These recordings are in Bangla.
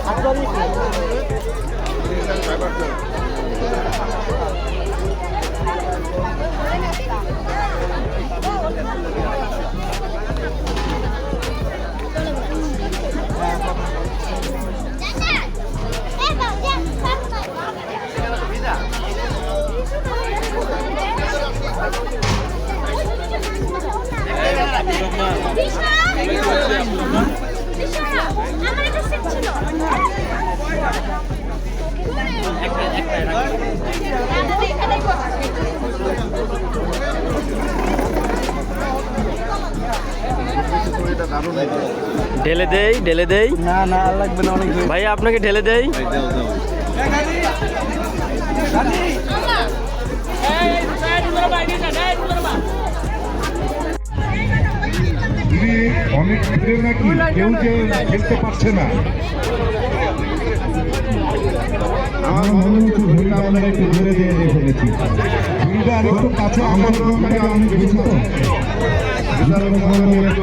আট ঢেলে দেই ঢেলে দেই। না না আর লাগবে না অনেক ভাই আপনাকে ঢেলে দেই। অনেক দূরে নাকি? কেউ যে খেলতে পারছে না। আমার মনে হচ্ছে আমরা একটু ধরে দিয়ে দিয়ে ফেলেছি। আর একটু কাছে আমার অনেক বেশি তো একটু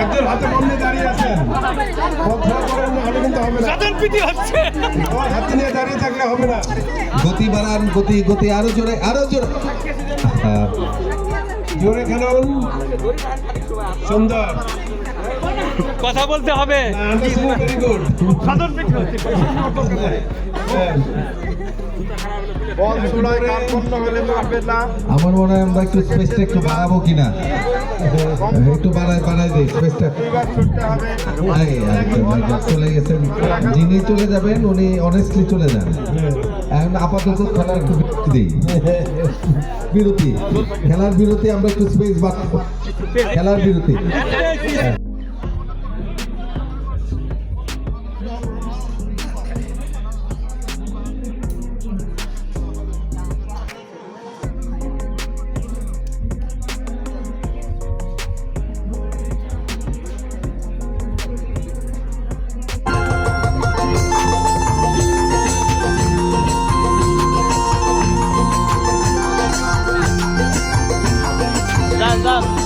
একজন হাতে বন্ধ দাঁড়িয়ে আছেন কথা বলেন না হলে কিন্তু হবে। না ওর হাতে নিয়ে দাঁড়িয়ে থাকলে হবে। না গতি বাড়ান গতি গতি আরও জোরে আরও জোরে জোরে খেলুন সুন্দর কথা বলতে হবে। আমার মনে হয় আমরা একটু স্পেসটা একটু বাড়াবো কিনা? একটু বাড়াই বাড়াই দিই স্পেসটা চলে গেছেন। যিনি চলে যাবেন উনি অনেস্টলি চলে যান। এখন আপাতত খেলার একটু বিরতি দিই। বিরতি। খেলার বিরতি আমরা একটু স্পেস বাদ খেলার বিরতি। যান যান